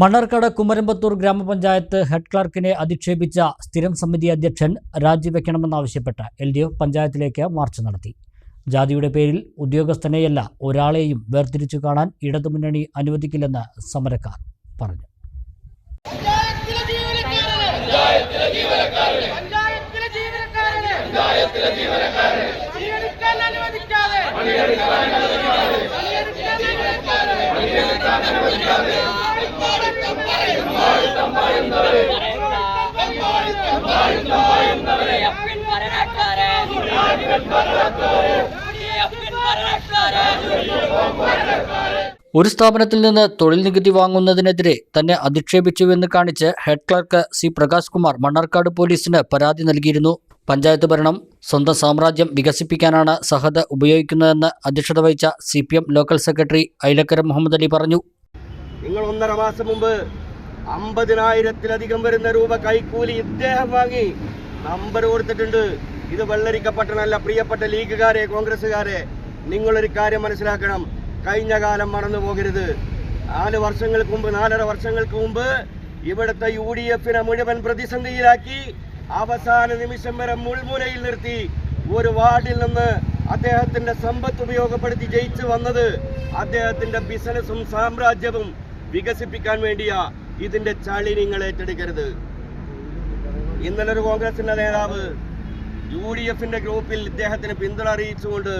മണ്ണാർക്കാട് കുമരമ്പത്തൂർ ഗ്രാമപഞ്ചായത്ത് ഹെഡ് ക്ലർക്കിനെ അധിക്ഷേപിച്ച സ്ഥിരം സമിതി അധ്യക്ഷൻ രാജിവെക്കണമെന്നാവശ്യപ്പെട്ട് എൽ ഡി എഫ് പഞ്ചായത്തിലേക്ക് മാർച്ച് നടത്തി. ജാതിയുടെ പേരിൽ ഉദ്യോഗസ്ഥനെയല്ല ഒരാളെയും വേർതിരിച്ചു കാണാൻ ഇടതുമുന്നണി അനുവദിക്കില്ലെന്ന് സമരക്കാർ പറഞ്ഞു. പഞ്ചായത്തിലെ ഒരു സ്ഥാപനത്തിൽ നിന്ന് തൊഴിൽ നികുതി വാങ്ങുന്നതിനെതിരെ തന്നെ അധിക്ഷേപിച്ചുവെന്ന് കാണിച്ച് head clerk C Prakash Kumar Mannarkkad പോലീസിന് പരാതി നൽകിയിരുന്നു. പഞ്ചായത്ത് ഭരണം സ്വന്തം സാമ്രാജ്യം വികസിപ്പിക്കാനാണ് സഹദ് ഉപയോഗിക്കുന്നതെന്ന് അധ്യക്ഷത വഹിച്ച C local secretary Ailakkara Muhammad Ali പറഞ്ഞു. നിങ്ങൾ ഒന്നര മാസം മുമ്പ് അമ്പതിനായിരത്തിലധികം വരുന്ന രൂപ കൈക്കൂലി ഇദ്ദേഹം വാങ്ങി. നമ്പർ കൊടുത്തിട്ടുണ്ട്. ഇത് വെള്ളരിക്കപ്പെട്ടനല്ല പ്രിയപ്പെട്ട ലീഗുകാരെ കോൺഗ്രസ്സുകാരെ നിങ്ങളൊരു കാര്യം മനസ്സിലാക്കണം. കഴിഞ്ഞ കാലം മറന്നു പോകരുത്. നാല് വർഷങ്ങൾക്ക് മുമ്പ് നാലര വർഷങ്ങൾക്ക് മുമ്പ് ഇവിടുത്തെ യു ഡി എഫിനെ മുഴുവൻ പ്രതിസന്ധിയിലാക്കി അവസാന നിമിഷം വരെ മുൾമുനയിൽ നിർത്തി ഒരു വാർഡിൽ നിന്ന് അദ്ദേഹത്തിന്റെ സമ്പത്ത് ഉപയോഗപ്പെടുത്തി ജയിച്ചു വന്നത് അദ്ദേഹത്തിന്റെ ബിസിനസ്സും സാമ്രാജ്യവും വികസിപ്പിക്കാൻ വേണ്ടിയാ ഇതിന്റെ ചളി നിങ്ങൾ ഏറ്റെടുക്കരുത്. ഇന്നലെ ഒരു കോൺഗ്രസിന്റെ നേതാവ് യു ഡി എഫിന്റെ ഗ്രൂപ്പിൽ ഇദ്ദേഹത്തിന് പിന്തുണ അറിയിച്ചുകൊണ്ട്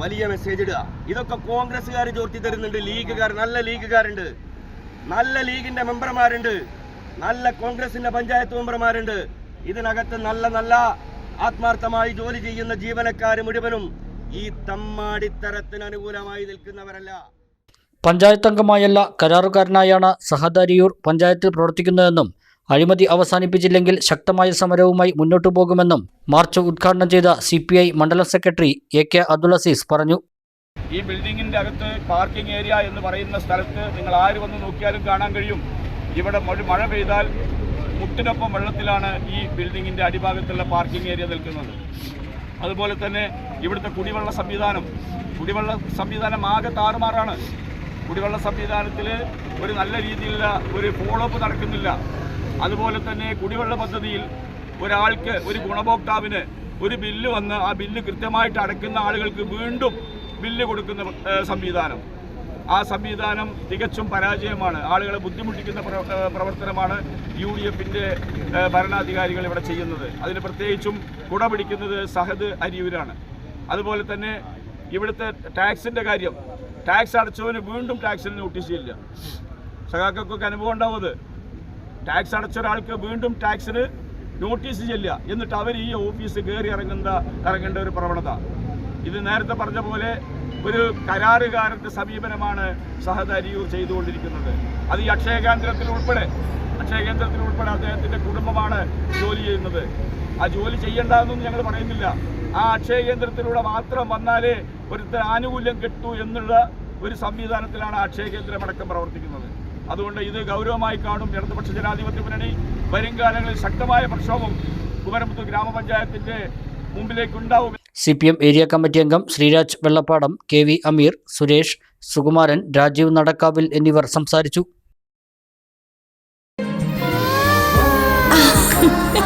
വലിയ മെസ്സേജ് ഇടുക. ഇതൊക്കെ കോൺഗ്രസ്സുകാർ ചോർത്തി തരുന്നുണ്ട്. ലീഗുകാർ നല്ല ലീഗുകാരുണ്ട്. നല്ല ലീഗിന്റെ മെമ്പർമാരുണ്ട്. നല്ല കോൺഗ്രസിന്റെ പഞ്ചായത്ത് മെമ്പർമാരുണ്ട്. ഇതിനകത്ത് നല്ല നല്ല ആത്മാർത്ഥമായി ജോലി ചെയ്യുന്ന ജീവനക്കാർ മുഴുവനും ഈ തമ്മാടിത്തരത്തിന് അനുകൂലമായി നിൽക്കുന്നവരല്ല. പഞ്ചായത്ത് അംഗമായല്ല കരാറുകാരനായാണ് സഹദാരിയൂർ പഞ്ചായത്തിൽ പ്രവർത്തിക്കുന്നതെന്നും അഴിമതി അവസാനിപ്പിച്ചില്ലെങ്കിൽ ശക്തമായ സമരവുമായി മുന്നോട്ടു പോകുമെന്നും മാർച്ച് ഉദ്ഘാടനം ചെയ്ത സി പി ഐ മണ്ഡലം secretary A K Abdul Azeez പറഞ്ഞു. ഈ ബിൽഡിങ്ങിന്റെ അകത്ത് പാർക്കിംഗ് ഏരിയ എന്ന് പറയുന്ന സ്ഥലത്ത് നിങ്ങൾ ആര് വന്ന് നോക്കിയാലും കാണാൻ കഴിയും. ഇവിടെ മഴ പെയ്താൽ മുട്ടിനൊപ്പം വെള്ളത്തിലാണ് ഈ ബിൽഡിങ്ങിന്റെ അടിഭാഗത്തുള്ള പാർക്കിംഗ് ഏരിയ നിൽക്കുന്നത്. അതുപോലെ തന്നെ ഇവിടുത്തെ കുടിവെള്ള സംവിധാനം കുടിവെള്ള സംവിധാനം ആകെ താറുമാറാണ്. കുടിവെള്ള സംവിധാനത്തിൽ ഒരു നല്ല രീതിയിലുള്ള ഒരു ഫോളോ അപ്പ് നടക്കുന്നില്ല. അതുപോലെ തന്നെ കുടിവെള്ള പദ്ധതിയിൽ ഒരാൾക്ക് ഒരു ഗുണഭോക്താവിന് ഒരു ബില്ല് വന്ന് ആ ബില്ല് കൃത്യമായിട്ട് അടയ്ക്കുന്ന ആളുകൾക്ക് വീണ്ടും ബില്ല് കൊടുക്കുന്ന സംവിധാനം. ആ സംവിധാനം തികച്ചും പരാജയമാണ്. ആളുകളെ ബുദ്ധിമുട്ടിക്കുന്ന പ്രവർത്തനമാണ് യു ഡി എഫിന്റെ ഭരണാധികാരികൾ ഇവിടെ ചെയ്യുന്നത്. അതിന് പ്രത്യേകിച്ചും കുട പിടിക്കുന്നത് സഹദ് അരിയൂരാണ്. അതുപോലെ തന്നെ ഇവിടുത്തെ ടാക്സിന്റെ കാര്യം. ടാക്സ് അടച്ചവന് വീണ്ടും ടാക്സിന് നോട്ടീസ് ഇല്ല. സഖാക്കൾക്കൊക്കെ അനുഭവം ഉണ്ടാവുന്നത് ടാക്സ് അടച്ച ഒരാൾക്ക് വീണ്ടും ടാക്സിന് നോട്ടീസ് ചെല്ലുക എന്നിട്ട് അവർ ഈ ഓഫീസ് കയറി ഇറങ്ങുന്ന ഇറങ്ങേണ്ട ഒരു പ്രവണത. ഇത് നേരത്തെ പറഞ്ഞ പോലെ ഒരു കരാറുകാരന്റെ സമീപനമാണ് സഹതരിയൂർ ചെയ്തുകൊണ്ടിരിക്കുന്നത്. അത് ഈ അക്ഷയ കേന്ദ്രത്തിൽ ഉൾപ്പെടെ അക്ഷയ കേന്ദ്രത്തിൽ ഉൾപ്പെടെ അദ്ദേഹത്തിന്റെ കുടുംബമാണ് ജോലി ചെയ്യുന്നത്. ആ ജോലി ചെയ്യേണ്ടതെന്നൊന്നും ഞങ്ങൾ പറയുന്നില്ല. ആ അക്ഷയ കേന്ദ്രത്തിലൂടെ മാത്രം വന്നാലേ ഒരുത്തർ ആനുകൂല്യം കിട്ടൂ എന്നുള്ള ഒരു സംവിധാനത്തിലാണ് അക്ഷയ കേന്ദ്രം അടക്കം പ്രവർത്തിക്കുന്നത്. അതുകൊണ്ട് ഇത് ഗൗരവമായി കാണും. ഇടതുപക്ഷ ജനാധിപത്യ മുന്നണി വരും കാലങ്ങളിൽ ശക്തമായ പ്രക്ഷോഭം കുമരമുത്ത് ഗ്രാമപഞ്ചായത്തിന്റെ മുമ്പിലേക്കുണ്ടാവും. C P M area committee അംഗം ശ്രീരാജ് വെള്ളപ്പാടം കെ വി അമീർ സുരേഷ് സുകുമാരൻ രാജീവ് നടക്കാവിൽ എന്നിവർ സംസാരിച്ചു.